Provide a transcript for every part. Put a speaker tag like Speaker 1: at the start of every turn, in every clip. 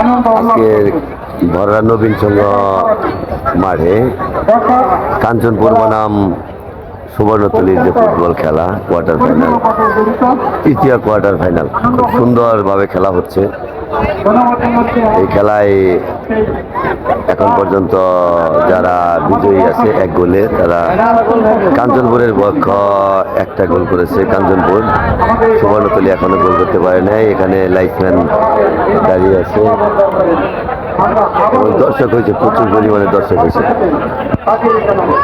Speaker 1: আজকের ভরা নবীন সংঘ মাঠে কাঞ্চনপুর বনাম সুবর্ণতলীর যে ফুটবল খেলা কোয়ার্টার ফাইনাল তৃতীয় কোয়ার্টার ফাইনাল খুব সুন্দরভাবে খেলা হচ্ছে। এই খেলায় এখন পর্যন্ত যারা বিজয়ী আছে এক গোলে, তারা কাঞ্চনপুরের পক্ষ একটা গোল করেছে। কাঞ্চনপুর সুবর্ণতলী এখনও গোল করতে পারে নাই। এখানে লাইফম্যান দাঁড়িয়ে আছে। এবং দর্শক হয়েছে, প্রচুর পরিমাণে দর্শক হয়েছে।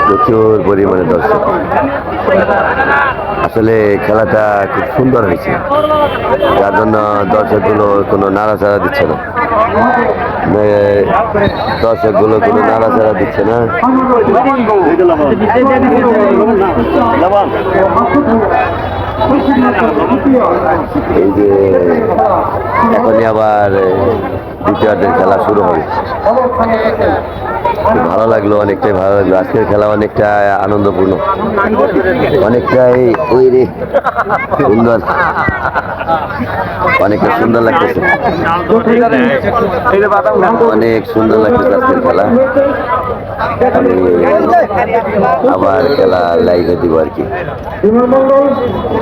Speaker 1: প্রচুর পরিমাণে দর্শক। আসলে খেলাটা খুব সুন্দর হয়েছে। যার জন্য দর্শকগুলো কোনো নাড়াচাড়া দিচ্ছে না। দর্শকগুলো কোনো নাড়াচাড়া দিচ্ছে না। এই যে এখনই আবার দ্বিতীয়ার্ধের খেলা শুরু খুব ভালো লাগল অনেকটাই ভালো লাগল। আজকের খেলা অনেকটা আনন্দপূর্ণ। অনেকটাই ওই রে সুন্দর। অনেকটা সুন্দর লাগতেছে। অনেক সুন্দর লাগতেছে আজকের খেলা। আমি আবার খেলা লাইভে দিব আর কি।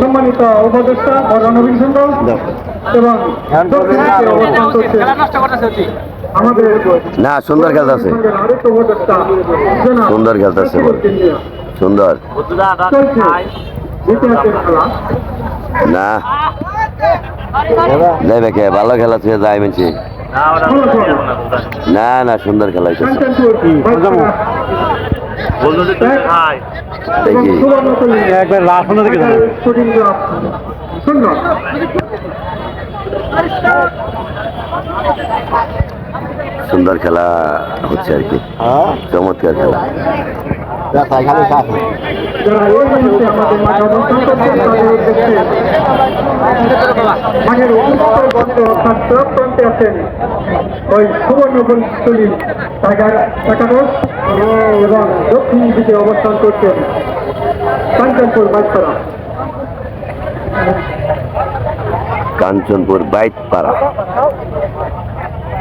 Speaker 2: সম্মানিত উপদেষ্টা এবং
Speaker 1: না, সুন্দর
Speaker 2: উপদেষ্টা জনাব
Speaker 1: সুন্দর বল।
Speaker 2: ইন্ডিয়া
Speaker 1: সুন্দর। না। যাইবে কে? ভালো খেলা থেকে যাই মেনছি না না, সুন্দর খেলা
Speaker 2: একবার সুন্দর
Speaker 1: খেলা হচ্ছে আর কি। চমৎকার খেলা।
Speaker 2: মাঠের উত্তর বন্ধ অর্থাৎ চোখ প্রান্তে আছেন ওই এবং দক্ষিণ দিকে অবস্থান করছেন কাঞ্চনপুর বাইকপাড়া
Speaker 1: কাঞ্চনপুর বাইট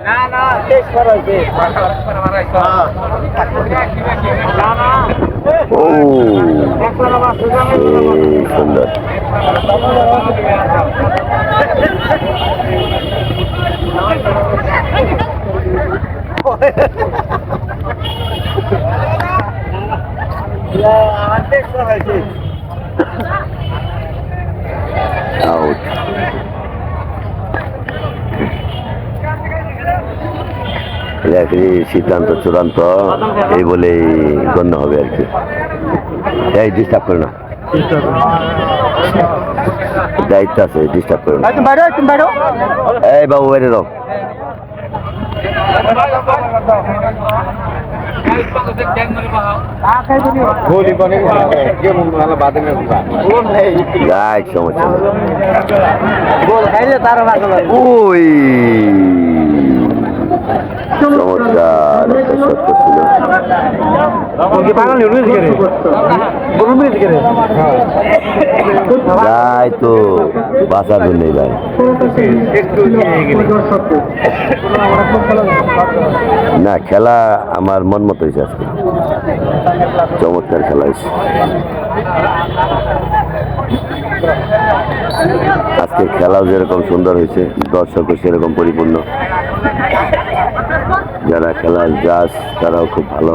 Speaker 3: না না শেষ করা হয়েছে
Speaker 1: ও এই সুন্দর আউট রেফারি সিদ্ধান্ত চূড়ান্ত এই বলেই গণ্য হবে আর কি। এই ডিস্টার্ব করে না। দায়িত্ব আছে ডিস্টার্ব করে না। এই বাবু বাইরে সমস্যা ওই। চমৎকার একটা করছিল যাই তো বাঁচার জন্যই ভাই না খেলা আমার মন মতো হয়েছে আজকে। চমৎকার খেলা হয়েছে। আজকে খেলাও যেরকম সুন্দর হয়েছে দর্শকও সেরকম পরিপূর্ণ। যারা খেলার জাজ তারাও খুব ভালো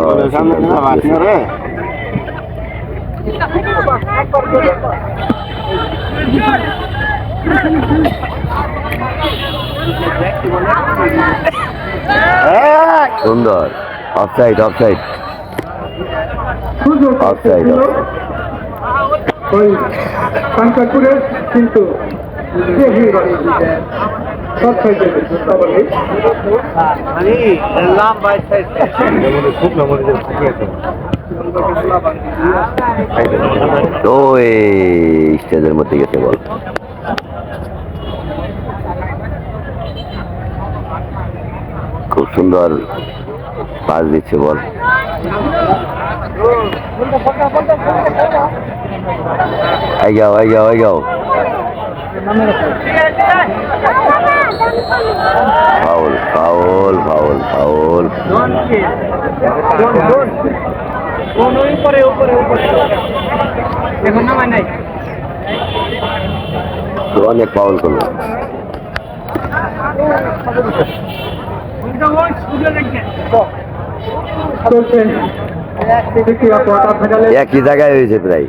Speaker 1: সুন্দর। অফসাইড অফসাইড
Speaker 2: ওই কিন্তু কাবাডি
Speaker 3: মানে
Speaker 1: ওই স্টেজের মধ্যে গেছে বল। খুব সুন্দর পাস দিচ্ছে বল। এই যাও এই যাও এই যাও। ফাউল ফাউল ফাউল ফাউল
Speaker 3: উপরে উপরে উপরে এখন নামাই নাই
Speaker 1: অনেক ফাউল করল একই জায়গায় হয়েছে প্রায়।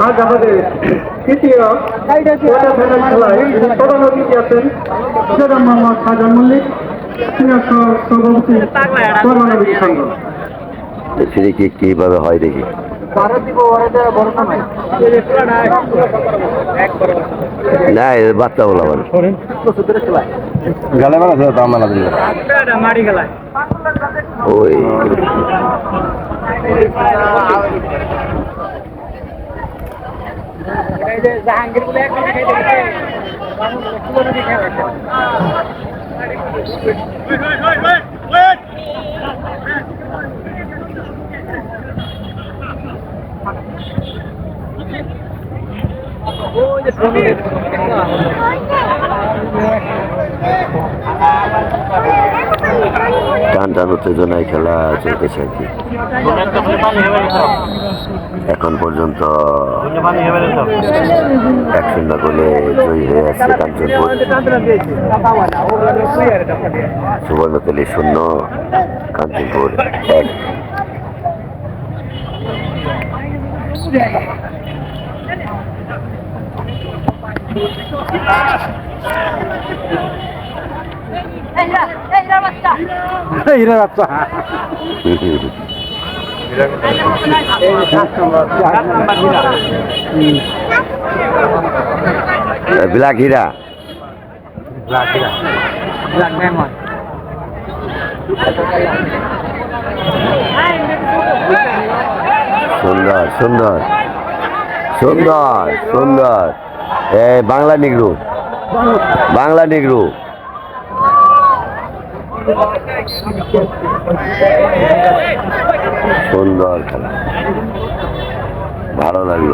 Speaker 2: আজ আমাদের তৃতীয় কোয়ার্টার খেলায় প্রধান অতিথি আছেন সেরাম মোহাম্মদ সাজান মল্লিক সিনিয়র সভাপতি কর্মনবী সংঘ।
Speaker 1: ফ্রি কিক কীভাবে হয় দেখি। না বাচ্চা বলা আমার গালে মারা তো আমার
Speaker 3: মারি গেলায়
Speaker 1: ওই
Speaker 3: জাহাঙ্গীর বলে একটা খাইতে গেছে
Speaker 1: টান উত্তেজনায় খেলা চলতেছে আর কি। এখন পর্যন্ত এক শূন্য গোলে জয়ী হয়ে আসছে কাঞ্চনপুর। সুবর্ণতলী শূন্য কাঞ্চনপুর এক।
Speaker 4: Eira, eira basta.
Speaker 1: ব্ল্যাক হীরা।
Speaker 3: ব্ল্যাক ডায়মন্ড
Speaker 1: সুন্দর সুন্দর। সুন্দর সুন্দর। এ বাংলা নিগ্রু বাংলা নিগ্রু সুন্দর খেলা। ভালো লাগল।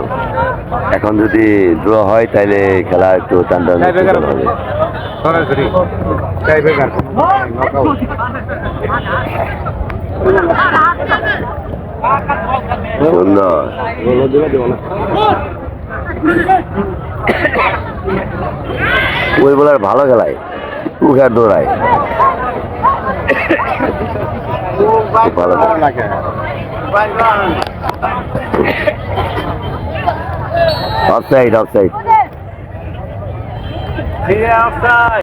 Speaker 1: এখন যদি ড্র হয় তাহলে খেলা একটু টান টান হবে। সুন্দর। ওই বলার ভালো খেলায়। উখার দৌড়ায়। ভালো খেলা। Offside offside
Speaker 3: Yeah, outside.